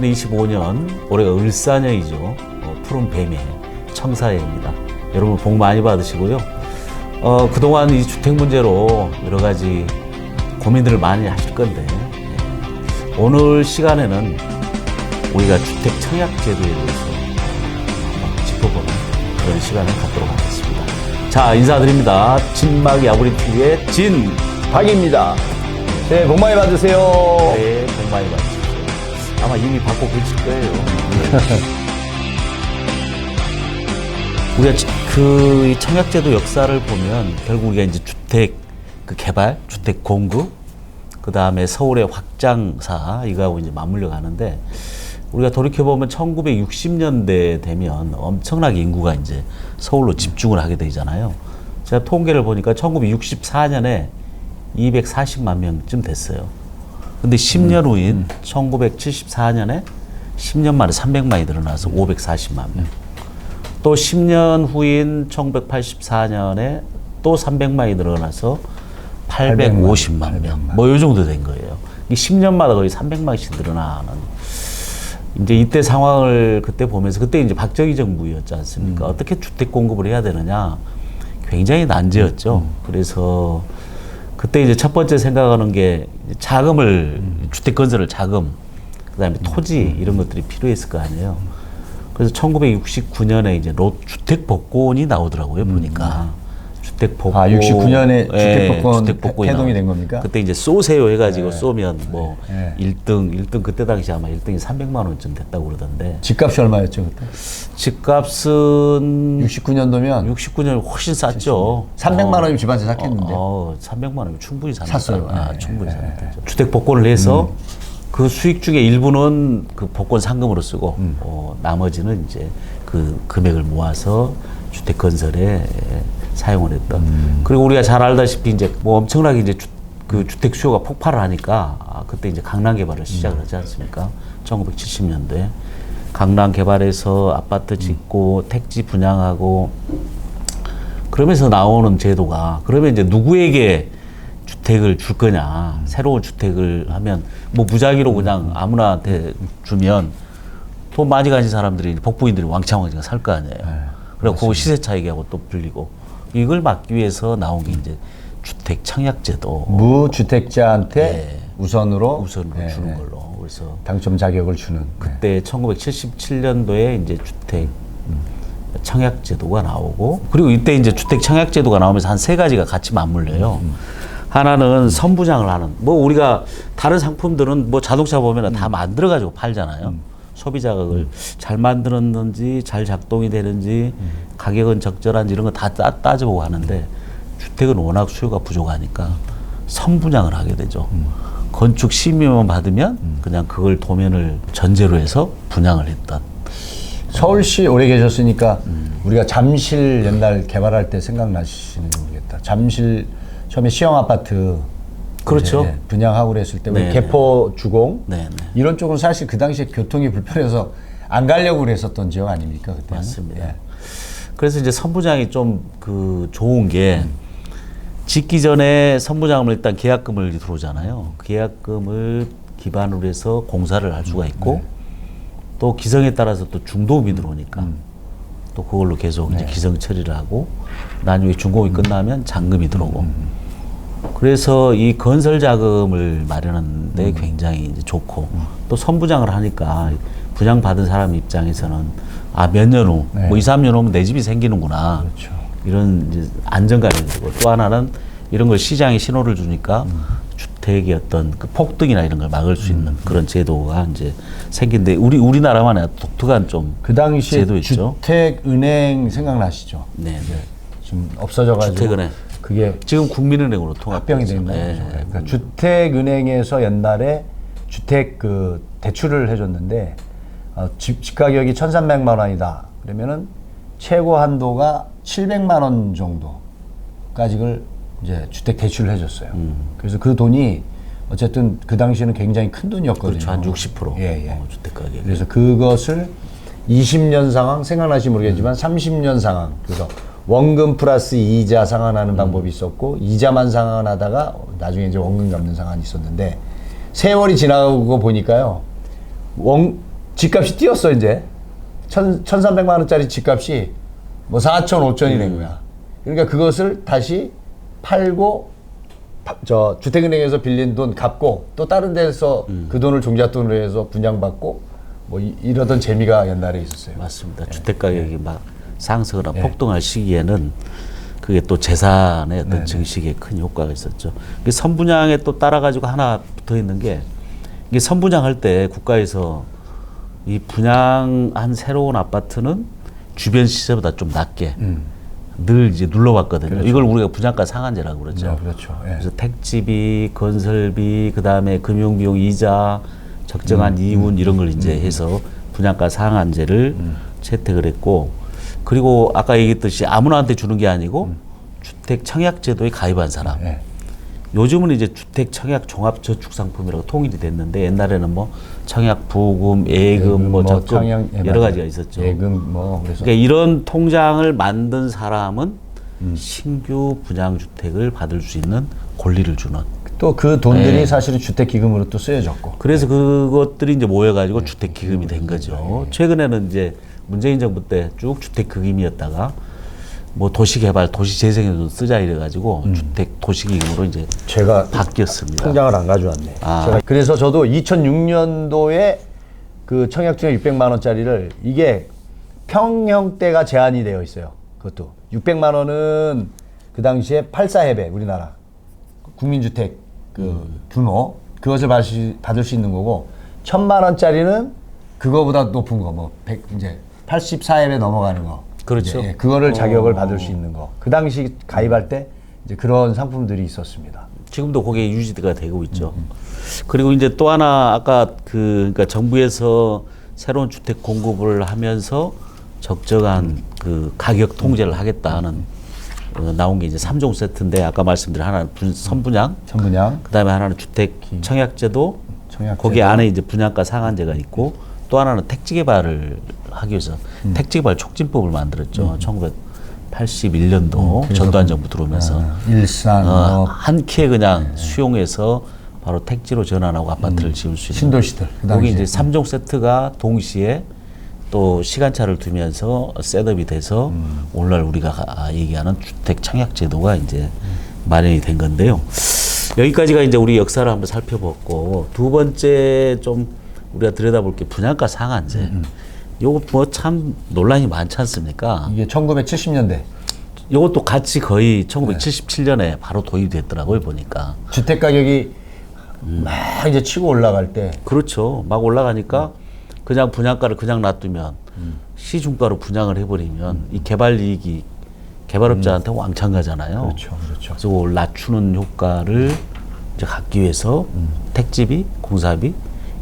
2025년 올해가 을사년이죠. 어, 푸른 뱀의 청사해입니다. 여러분 복 많이 받으시고요. 어, 그동안 이 주택 문제로 여러 가지 고민들을 많이 하실 건데 예. 오늘 시간에는 우리가 주택 청약 제도에 대해서 한번 짚어보는 그런 시간을 갖도록 하겠습니다. 자 인사드립니다. 진막 야구리 TV의 진 박입니다. 새해 복 많이 받으세요. 네, 복 많이 받으십시오. 아마 이미 받고 계실 거예요. 우리가 그이 청약제도 역사를 보면 결국 우리가 이제 주택 그 개발, 주택 공급, 그 다음에 서울의 확장사 이거하고 이제 맞물려 가는데 우리가 돌이켜 보면 1960년대 되면 엄청나게 인구가 이제 서울로 집중을 하게 되잖아요. 제가 통계를 보니까 1964년에 240만 명쯤 됐어요. 근데 10년 후인 1974년에 10년 만에 300만이 늘어나서 540만 명. 또 10년 후인 1984년에 또 300만이 늘어나서 850만 명. 뭐 요 정도 된 거예요. 이 10년마다 거의 300만씩 늘어나는. 이제 이때 상황을 그때 보면서 그때 이제 박정희 정부였지 않습니까? 어떻게 주택 공급을 해야 되느냐. 굉장히 난제였죠. 그래서 그때 이제 첫 번째 생각하는 게 자금을 주택 건설을 자금 그다음에 토지 이런 것들이 필요했을 거 아니에요. 그래서 1969년에 이제 로 주택 복권이 나오더라고요 보니까 주택 복권 아, 69 년에 주택 예, 복권 주택 복권이 폐동이 나와요. 된 겁니까? 그때 이제 쏘세요 해가지고 쏘면 뭐 네. 1등 1등 그때 당시 아마 1등이 300만 원쯤 됐다고 그러던데 집값이 얼마였죠 그때? 집값은 69년도면 69년 훨씬 쌌죠. 300만 어. 원이면 집한채 샀겠는데. 어, 300만 원이면 충분히 사는 샀어요. 아, 예, 충분히 예, 사는 거죠. 주택 복권을 해서 그 수익 중에 일부는 그 복권 상금으로 쓰고 어, 나머지는 이제 그 금액을 모아서 주택 건설에 예, 사용을 했던. 그리고 우리가 잘 알다시피 이제 뭐 엄청나게 이제 주, 그 주택 수요가 폭발을 하니까 아, 그때 이제 강남 개발을 시작을 하지 않습니까? 1970년도에 강남 개발해서 아파트 짓고 택지 분양하고 그러면서 나오는 제도가 그러면 이제 누구에게 주택을 줄 거냐 새로운 주택을 하면 뭐 무작위로 그냥 아무나한테 주면 돈 많이 가진 사람들이 복부인들이 왕창 왕창 살 거 아니에요. 그리고 그 시세 차익하고 또 불리고 이걸 막기 위해서 나온 게 이제 주택 청약제도 무주택자한테 네. 우선으로 우선으로 네, 주는 네. 걸로 그래서 당첨 자격을 주는. 네. 그때 1977년도에 이제 주택 청약 제도가 나오고 그리고 이때 이제 주택 청약 제도가 나오면서 한 세 가지가 같이 맞물려요. 하나는 선부장을 하는 뭐 우리가 다른 상품들은 뭐 자동차 보면 다 만들어 가지고 팔잖아요. 소비 자극을 잘 만들었는지 잘 작동이 되는지 가격은 적절한지 이런 거다 따져보고 하는데 주택은 워낙 수요가 부족하니까 선분양을 하게 되죠. 건축 심의만 받으면 그냥 그걸 도면을 전제로 해서 분양을 했던. 서울시 오래 계셨으니까 음. 우리가 잠실 옛날 개발할 때 생각나시는지 모르겠다. 잠실 처음에 시형 아파트 그렇죠. 이제 분양하고 그랬을 때 우리 네, 개포 주공 네, 네. 이런 쪽은 사실 그 당시에 교통이 불편해서 안 가려고 그랬었던 지역 아닙니까 그때? 맞습니다. 그래서 이제 선부장이 좀 그 좋은 게 음. 짓기 전에 선부장을 일단 계약금을 들어오잖아요. 계약금을 기반으로 해서 공사를 할 수가 있고 네. 또 기성에 따라서 또 중도금이 들어오니까 음. 또 그걸로 계속 네. 이제 기성 처리를 하고 나중에 중공이 음. 끝나면 잔금이 들어오고 그래서 이 건설 자금을 마련하는데 음. 굉장히 이제 좋고 또 선부장을 하니까 분양 받은 사람 입장에서는 아 몇 년 후, 네. 뭐 2, 3년 후면 내 집이 생기는구나. 그렇죠. 이런 안정감이 들고 또 하나는 이런 걸 시장에 신호를 주니까 음. 주택의 어떤 그 폭등이나 이런 걸 막을 수 있는 그런 제도가 이제 생긴데 우리 우리나라만의 독특한 좀 그 당시에 제도 있죠. 주택 은행 생각나시죠? 네. 네. 지금 없어져가지고 주택은행. 그게 지금 국민은행으로 통합 합병이 돼 있는 네. 거죠. 그러니까 주택은행에서 옛날에 주택 그 대출을 해줬는데 어, 집, 집 가격이 1,300만 원이다. 그러면은 최고 한도가 700만 원 정도까지 를 이제 주택 대출을 해줬어요. 음. 그래서 그 돈이 어쨌든 그 당시에는 굉장히 큰 돈이었거든요. 그렇죠. 한 60%. 예, 예. 어, 주택 가격. 그래서 그것을 20년 상황 생각나시 모르겠지만 30년 상황 그래서 원금 플러스 이자 상환하는 방법이 있었고 이자만 상환하다가 나중에 이제 원금 갚는 상환이 있었는데 세월이 지나고 보니까요 원 집값이 뛰었어 이제 천 천삼백만 원짜리 집값이 뭐 4천 5천이 된 거야. 그러니까 그것을 다시 팔고 파- 저 주택은행에서 빌린 돈 갚고 또 다른 데서 그 돈을 종잣돈으로 해서 분양받고 뭐 이, 이러던 재미가 옛날에 있었어요. 맞습니다. 주택 가격이 막 상승하거나 폭등할 시기에는 그게 또 재산의 어떤 증식에 큰 효과가 있었죠. 그 선분양에 또 따라 가지고 하나 붙어 있는 게 이게 선분양할 때 국가에서 이 분양한 새로운 아파트는 주변 시세보다 좀 낮게 늘 이제 눌러왔거든요. 이걸 우리가 분양가 상한제라고 그러죠. 네, 그렇죠. 예. 그래서 택지비, 건설비, 그 다음에 금융비용 이자, 적정한 이윤 이런 걸 이제 해서 분양가 상한제를 채택을 했고, 그리고 아까 얘기했듯이 아무나한테 주는 게 아니고 주택 청약 제도에 가입한 사람. 예. 요즘은 이제 주택 청약 종합 저축 상품이라고 통일이 됐는데 옛날에는 뭐 청약 부금, 예금, 뭐 적금 청약, 예, 여러. 가지가 있었죠. 예금 뭐 그래서 그러니까 이런 통장을 만든 사람은 신규 분양 주택을 받을 수 있는 권리를 주는. 또 그 돈들이 네. 사실은 주택 기금으로 또 쓰여졌고 그래서 그것들이 이제 모여 가지고 주택 기금이 된 거죠. 최근에는 이제 문재인 정부 때 쭉 주택 기금이었다가 뭐 도시개발, 도시재생에도 쓰자 이래가지고 주택 도시기금으로 이제 제가 바뀌었습니다. 통장을 안 가져왔네. 아. 제가 그래서 저도 2006년도에 그 청약중에 600만 원짜리를 이게 평형대가 제한이 되어 있어요. 그것도 600만 원은 그 당시에 84해배 우리나라 국민주택 그 규모 그것을 받을 수, 받을 수 있는 거고 1000만 원짜리는 그거보다 높은 거뭐100 이제 84해배 넘어가는 거. 그렇죠. 예, 그거를 자격을 받을 수 있는 거. 그 당시 가입할 때 이제 그런 상품들이 있었습니다. 지금도 그게 유지가 되고 있죠. 그리고 이제 또 하나 아까 그 그러니까 정부에서 새로운 주택 공급을 하면서 적정한 그 가격 통제를 하겠다는 어, 나온 게 이제 삼종 세트인데 아까 말씀드린 하나는 분, 선분양, 전분양 그다음에 하나는 주택 청약제도, 청약제도. 거기 안에 이제 분양가 상한제가 있고 또 하나는 택지 개발을 하기 위해서 택지 개발 촉진법을 만들었죠. 1981년도 전두환 정부 들어오면서. 일산 어, 뭐한 키에 그냥 수용해서 바로 택지로 전환하고 아파트를 지을 수 있는 신도시들 그 거기. 이제 삼종 세트가 동시에 또 시간차를 두면서 셋업이 돼서 오늘날 우리가 가- 얘기하는 주택 청약 제도가 이제 마련이 된 건데요. 여기까지가 이제 우리 역사를 한번 살펴봤고 두 번째 좀 우리가 들여다볼 게 분양가 상한제. 요거 뭐 참 논란이 많지 않습니까? 이게 1970년대 요것도 같이 거의 1977년에 바로 도입이 됐더라고요 보니까. 주택 가격이 막 이제 치고 올라갈 때 그렇죠. 막 올라가니까 그냥 분양가를 그냥 놔두면 시중가로 분양을 해버리면 이 개발 이익이 개발업자한테 왕창 가잖아요. 그렇죠, 그렇죠. 그래서 낮추는 효과를 이제 갖기 위해서 택지비, 공사비,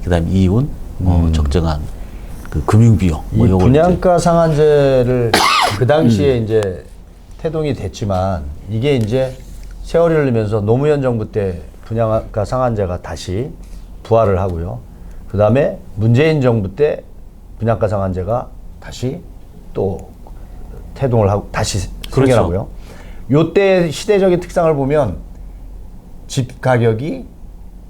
그다음 이윤, 뭐 적정한 그 금융 비용, 이뭐 요걸 이제 분양가 상한제를 그 당시에 이제 태동이 됐지만 이게 이제 세월이 흐르면서 노무현 정부 때 분양가 상한제가 다시 부활을 하고요. 그 다음에 문재인 정부 때 분양가 상한제가 다시 또 태동을 하고 다시 그렇죠. 생겨나고요. 요때 시대적인 특성을 보면 집 가격이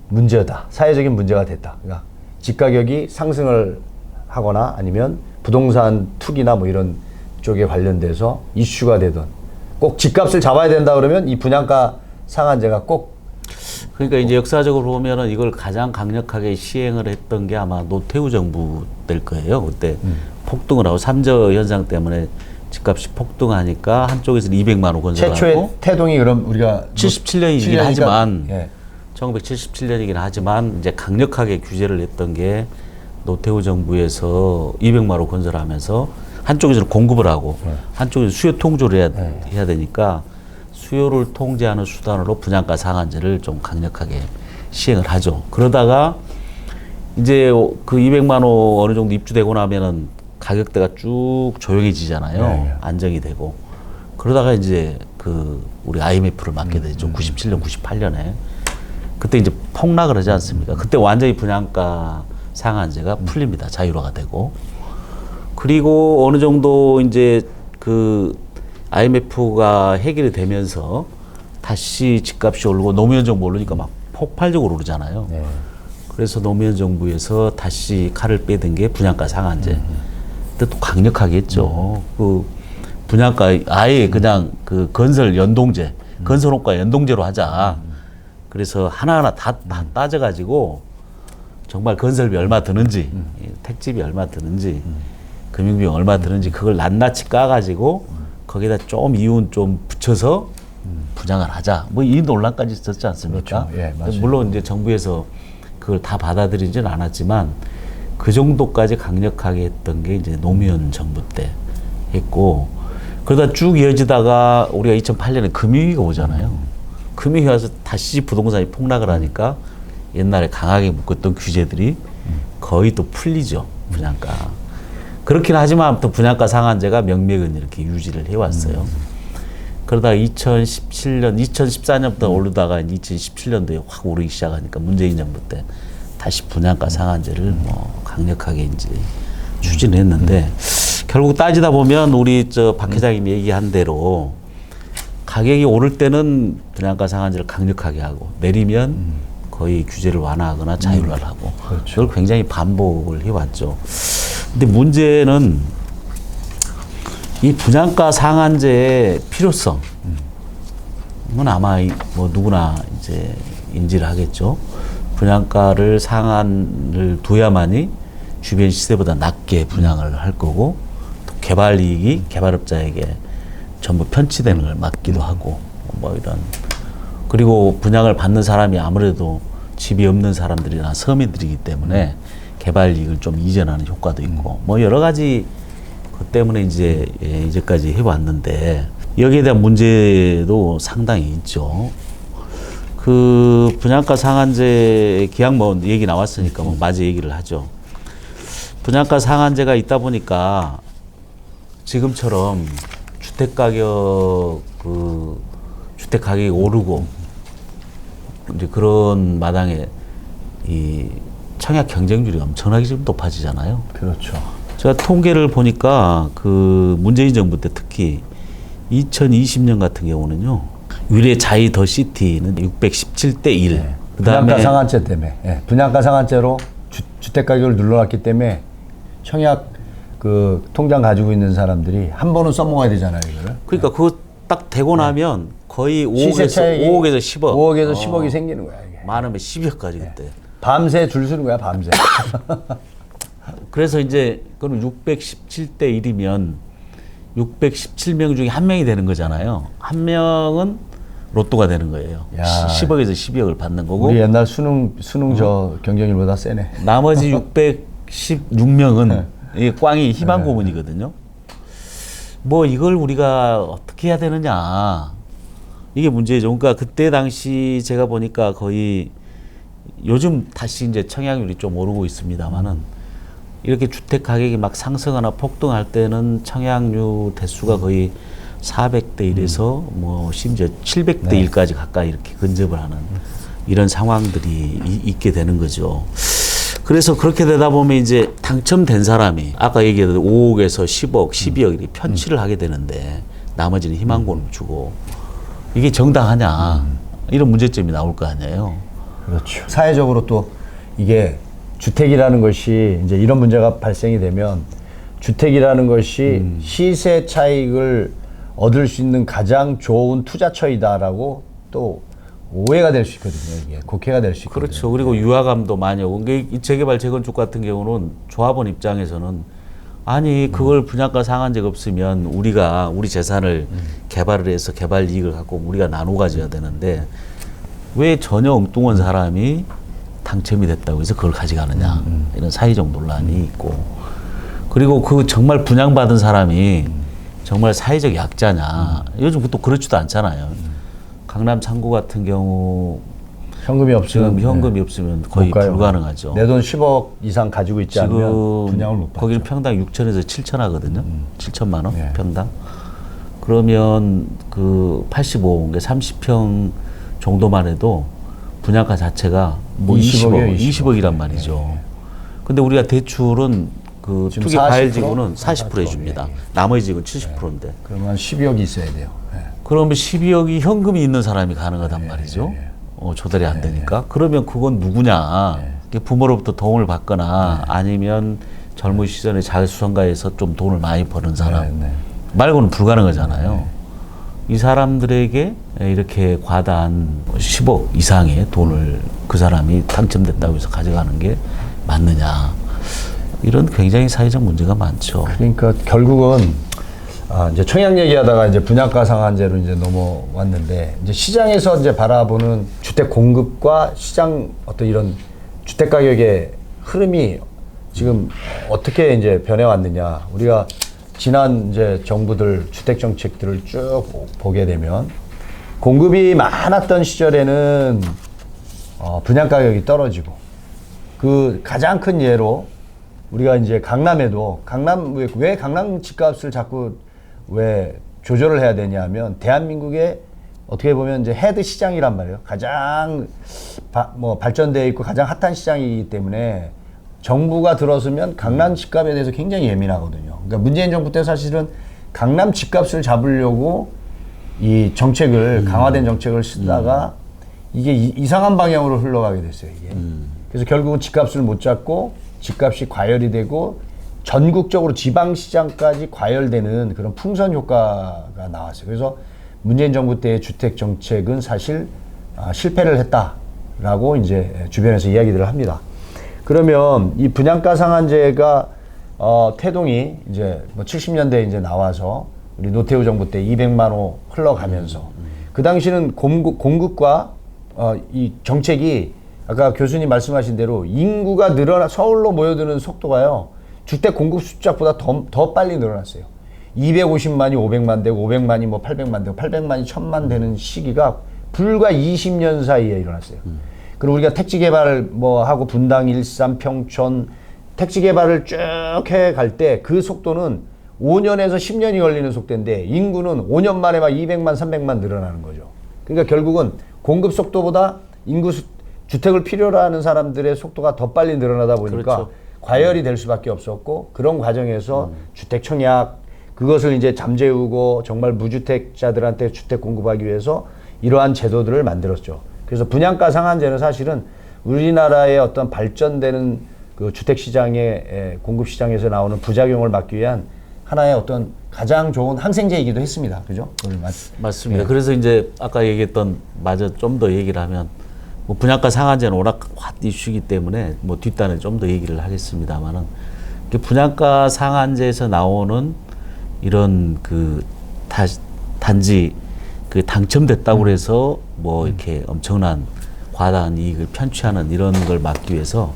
문제다. 사회적인 문제가 됐다. 그러니까 집 가격이 상승을 하거나 아니면 부동산 투기나 뭐 이런 쪽에 관련돼서 이슈가 되던 꼭 집값을 잡아야 된다 그러면 이 분양가 상한제가 꼭 그러니까 이제 역사적으로 보면은 이걸 가장 강력하게 시행을 했던 게 아마 노태우 정부 될 거예요. 그때 음. 폭등을 하고 삼저 현상 때문에 집값이 폭등하니까 한쪽에서는 200만 원 건설하고 최초의 태동이 그럼 우리가 77년이긴 7년이니까 하지만 예. 1977년이긴 하지만 이제 강력하게 규제를 했던 게 노태우 정부에서 200만 원 건설하면서 한쪽에서는 공급을 하고 네. 한쪽에서 수요 통조를 해야, 해야 되니까 수요를 통제하는 수단으로 분양가 상한제를 좀 강력하게 시행을 하죠. 그러다가 이제 그 200만 원 어느 정도 입주되고 나면은 가격대가 쭉 조용해지잖아요. 네, 네. 안정이 되고 그러다가 이제 그 우리 IMF를 맞게 되죠. 97년, 98년에 그때 이제 폭락을 하지 않습니까? 그때 완전히 분양가 상한제가 풀립니다. 자유화가 되고 그리고 어느 정도 이제 그 IMF가 해결이 되면서 다시 집값이 오르고 노무현 정부 오르니까 막 폭발적으로 오르잖아요. 네. 그래서 노무현 정부에서 다시 칼을 빼든 게 분양가 상한제. 근데 또 강력하게 했죠. 그 분양가 아예 그냥 그 건설 연동제, 건설원가 연동제로 하자. 그래서 하나하나 다, 다 따져가지고 정말 건설비 얼마 드는지, 이 택지비 얼마 드는지, 금융비 얼마 드는지 그걸 낱낱이 까가지고 거기다 좀 이윤 좀 붙여서 분양을 하자. 뭐 이 논란까지 있었지 않습니까? 그렇죠. 예. 물론 이제 정부에서 그걸 다 받아들이지는 않았지만 그 정도까지 강력하게 했던 게 이제 노무현 정부 때 했고 그러다 쭉 이어지다가 우리가 2008년에 금융위기가 오잖아요. 금융위기 와서 다시 부동산이 폭락을 하니까 옛날에 강하게 묶었던 규제들이 거의 또 풀리죠. 분양가. 그렇긴 하지만 또 분양가 상한제가 명맥은 이렇게 유지를 해왔어요. 그러다가 2017년, 2014년부터 오르다가 2017년도에 확 오르기 시작하니까 문재인 정부 때 다시 분양가 상한제를 뭐 강력하게 이제 추진했는데 결국 따지다 보면 우리 저 박 회장님이 얘기한 대로 가격이 오를 때는 분양가 상한제를 강력하게 하고 내리면 거의 규제를 완화하거나 자율화하고 그렇죠. 그걸 굉장히 반복을 해왔죠. 근데 문제는 이 분양가 상한제의 필요성 이건 아마 이- 뭐 누구나 이제 인지를 하겠죠. 분양가를 상한을 둬야만이 주변 시세보다 낮게 분양을 할 거고 또 개발 이익이 개발업자에게 전부 편취되는 걸 막기도 하고 뭐 이런 그리고 분양을 받는 사람이 아무래도 집이 없는 사람들이나 서민들이기 때문에 개발 이익을 좀 이전하는 효과도 있고 뭐 여러 가지 그 때문에 이제 예, 이제까지 해왔는데 여기에 대한 문제도 상당히 있죠. 그 분양가 상한제 기한 뭐 얘기 나왔으니까 뭐 마저 얘기를 하죠. 분양가 상한제가 있다 보니까 지금처럼 주택 가격 그 주택 가격이 오르고 이제 그런 마당에 이 청약 경쟁률이 엄청나게 지금 높아지잖아요. 그렇죠. 제가 통계를 보니까 그 문재인 정부 때 특히 2020년 같은 경우는요. 위례 자이 더 시티는 617대 1. 네. 그다음에 분양가 상한제 때문에 예, 분양가 상한제로 주, 주택 가격을 눌러놨기 때문에 청약 그 통장 가지고 있는 사람들이 한 번은 써먹어야 되잖아요 이거를. 그러니까 그거 딱 되고 나면 거의 네. 시세 5억에서 차익이 5억에서 10억. 5억에서 어, 10억이 생기는 거야 이게. 많으면 12억까지 그때. 밤새 줄 서는 거야 밤새. 그래서 이제 그럼 617대 1이면 617명 중에 한 명이 되는 거잖아요. 한 명은 로또가 되는 거예요. 야. 10억에서 12억을 받는 거고 우리 옛날 수능 수능 저 경쟁률보다 세네. 나머지 616명은 이 꽝이 희망 네. 고문이거든요. 뭐 이걸 우리가 어떻게 해야 되느냐. 이게 문제죠. 그러니까 그때 당시 제가 보니까 거의 요즘 다시 이제 청약률이 좀 오르고 있습니다만은 이렇게 주택 가격이 막 상승하나 폭등할 때는 청약률 대수가 거의 400대 1에서 뭐 심지어 700대 1까지 가까이 이렇게 근접을 하는 이런 상황들이 이- 있게 되는 거죠. 그래서 그렇게 되다 보면 이제 당첨된 사람이 아까 얘기했던 5억에서 10억, 12억 이렇게 편취를 하게 되는데 나머지는 희망권을 주고 이게 정당하냐 이런 문제점이 나올 거 아니에요. 그렇죠. 사회적으로 또 이게 주택이라는 것이 이제 이런 문제가 발생이 되면 주택이라는 것이 시세 차익을 얻을 수 있는 가장 좋은 투자처이다라고 또 오해가 될 수 있거든요. 이게. 곡해가 될 수 있거든요. 그렇죠. 그리고 유화감도 많이 오고. 이게 이 재개발 재건축 같은 경우는 조합원 입장에서는 아니 그걸 분양가 상한제가 없으면 우리가 우리 재산을 개발을 해서 개발 이익을 갖고 우리가 나눠 가져야 되는데 왜 전혀 엉뚱한 사람이 당첨이 됐다고 해서 그걸 가져가느냐? 이런 사회적 논란이 있고. 그리고 그 정말 분양받은 사람이 정말 사회적 약자냐? 요즘 또 그렇지도 않잖아요. 강남 창구 같은 경우 현금이 없으면 지금 현금이 없으면 거의 못 가요. 불가능하죠. 내 돈 10억 이상 가지고 있지 않으면 분양을 못 받죠. 거기는 평당 6천에서 7천 하거든요. 7천만 원 네. 평당. 그러면 그 85, 그러니까 30평 정도만 해도 분양가 자체가 뭐 20억 20억, 이에요, 20억. 이란 말이죠. 근데 우리가 대출은 그 투기 40%? 과열지구는 40% 해줍니다. 예, 예. 나머지 지금 70%인데. 그러면 12억이 있어야 돼요. 예. 그러면 12억이 현금이 있는 사람이 가능하단 네, 말이죠. 어, 조달이 안 되니까. 그러면 그건 누구냐. 부모로부터 도움을 받거나 네. 아니면 젊은 시절에 자수성가해서 좀 돈을 많이 버는 사람 네, 네. 말고는 불가능하잖아요. 이 사람들에게 이렇게 과다한 10억 이상의 돈을 그 사람이 당첨됐다고 해서 가져가는 게 맞느냐. 이런 굉장히 사회적 문제가 많죠. 그러니까 결국은 아, 이제 청약 얘기하다가 이제 분양가 상한제로 이제 넘어왔는데 이제 시장에서 이제 바라보는 주택 공급과 시장 어떤 이런 주택 가격의 흐름이 지금 어떻게 이제 변해왔느냐. 우리가 지난 이제 정부들 주택 정책들을 쭉 보- 보게 되면 공급이 많았던 시절에는 어, 분양 가격이 떨어지고 그 가장 큰 예로 우리가 이제 강남에도 강남 왜, 왜 강남 집값을 자꾸 왜 조절을 해야 되냐면 대한민국의 어떻게 보면 이제 헤드 시장이란 말이에요. 가장 바- 뭐 발전되어 있고 가장 핫한 시장이기 때문에 정부가 들어서면 강남 집값에 대해서 굉장히 예민하거든요. 그러니까 문재인 정부 때 사실은 강남 집값을 잡으려고 이 정책을 강화된 정책을 쓰다가 이게 이, 이상한 방향으로 흘러가게 됐어요. 이게. 그래서 결국은 집값을 못 잡고 집값이 과열이 되고 전국적으로 지방 시장까지 과열되는 그런 풍선 효과가 나왔어요. 그래서 문재인 정부 때의 주택 정책은 사실 아, 실패를 했다라고 이제 주변에서 이야기들을 합니다. 그러면 이 분양가 상한제가 어, 태동이 이제 뭐 70년대에 이제 나와서 우리 노태우 정부 때 200만 호 흘러가면서 그 당시는 공급, 공급과 어, 이 정책이 아까 교수님 말씀하신 대로 인구가 늘어나 서울로 모여드는 속도가요 주택 공급 숫자보다 더, 더 빨리 늘어났어요. 250만이 500만 되고 500만이 뭐 800만 되고 800만이 1000만 되는 시기가 불과 20년 사이에 일어났어요. 그리고 우리가 택지 개발 뭐 하고 분당, 일산, 평촌 택지 개발을 쭉 해 갈 때 그 속도는 5년에서 10년이 걸리는 속도인데 인구는 5년 만에 막 200만, 300만 늘어나는 거죠. 그러니까 결국은 공급 속도보다 인구 수, 주택을 필요로 하는 사람들의 속도가 더 빨리 늘어나다 보니까 그렇죠. 과열이 될 수밖에 없었고 그런 과정에서 주택 청약 그것을 이제 잠재우고 정말 무주택자들한테 주택 공급하기 위해서 이러한 제도들을 만들었죠. 그래서 분양가 상한제는 사실은 우리나라의 어떤 발전되는 그 주택 시장의 공급 시장에서 나오는 부작용을 막기 위한 하나의 어떤 가장 좋은 항생제이기도 했습니다. 그죠? 맞- 맞습니다. 그래서 이제 아까 얘기했던 마저 좀 더 얘기를 하면 뭐 분양가 상한제는 핫 이슈이기 때문에 뭐 뒷단에 좀 더 얘기를 하겠습니다만은 그 분양가 상한제에서 나오는 이런 그 다, 단지 그 당첨됐다고 해서 뭐 이렇게 엄청난 과다한 이익을 편취하는 이런 걸 막기 위해서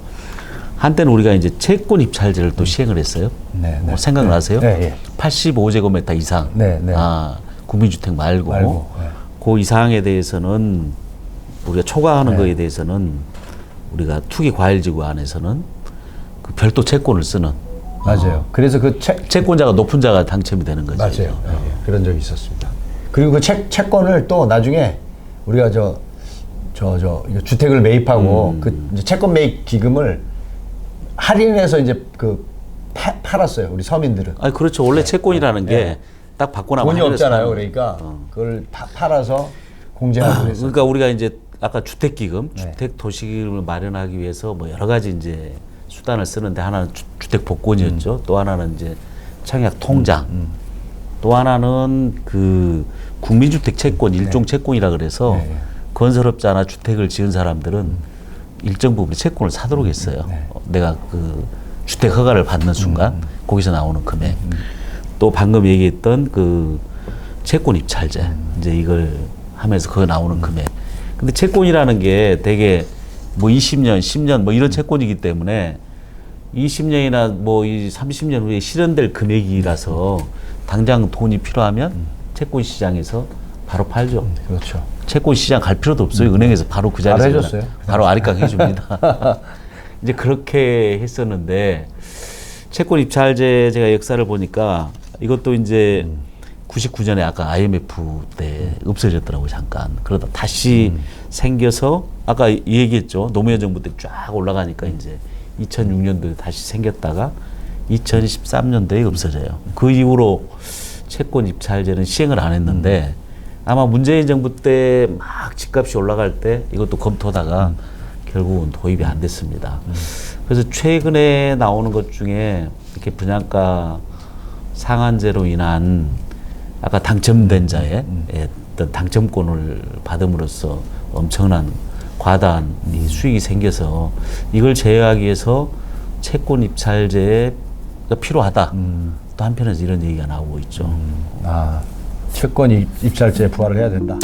한때는 우리가 이제 채권 입찰제를 또 시행을 했어요. 네, 네. 뭐 생각나세요? 네, 예. 85제곱미터 이상. 네, 네. 아, 국민주택 말고, 말고, 네. 그 이상에 대해서는 우리가 초과하는 네. 거에 대해서는 우리가 투기 과열 지구 안에서는 그 별도 채권을 쓰는 맞아요. 그래서 그 책, 채권자가 높은 자가 당첨이 되는 거죠. 맞아요. 예, 예. 그런 적이 있었습니다. 그리고 그 채, 채권을 또 나중에 우리가 저, 저, 저, 주택을 매입하고 음. 그 채권 매입 기금을 할인해서 이제 그 파, 팔았어요. 우리 서민들은. 아, 그렇죠. 원래 채권이라는 게딱 받고 나면 돈이 없잖아요. 그러니까 그걸 파, 팔아서 공제하고 그래서 그러니까 우리가 이제 아까 주택기금, 네. 주택 도시기금을 마련하기 위해서 뭐 여러 가지 이제 수단을 쓰는데 하나는 주, 택 복권이었죠. 음. 또 하나는 이제 청약 통장. 또 하나는 그 국민주택 채권 일종 채권이라 그래서 네, 네. 건설업자나 주택을 지은 사람들은 일정 부분 채권을 사도록 했어요. 네. 어, 내가 그 주택 허가를 받는 순간 음, 거기서 나오는 금액. 또 방금 얘기했던 그 채권 입찰제 음. 이제 이걸 하면서 그거 나오는 금액. 근데 채권이라는 게 되게 뭐 20년, 10년 뭐 이런 채권이기 때문에 20년이나 뭐이 30년 후에 실현될 금액이라서 당장 돈이 필요하면 채권 시장에서 바로 팔죠. 그렇죠. 채권 시장 갈 필요도 없어요. 은행에서 바로 그 바로 자리에서 해줬어요. 그냥 바로 아리깡 해줍니다. 이제 그렇게 했었는데 채권 입찰제 제가 역사를 보니까 이것도 이제 99년에 아까 IMF 때 없어졌더라고요 잠깐. 그러다 다시 생겨서 아까 이 얘기했죠. 노무현 정부 때 쫙 올라가니까 이제 2006년도에 다시 생겼다가 2013년도에 없어져요. 그 이후로 채권 입찰제는 시행을 안 했는데 아마 문재인 정부 때 막 집값이 올라갈 때 이것도 검토하다가 결국은 도입이 안 됐습니다. 그래서 최근에 나오는 것 중에 이렇게 분양가 상한제로 인한 아까 당첨된 자의 예, 어떤 당첨권을 받음으로써 엄청난 과다한 이 수익이 생겨서 이걸 제어하기 위해서 채권 입찰제가 필요하다. 또 한편에서 이런 얘기가 나오고 있죠. 아, 채권 입- 입찰제 부활을 해야 된다.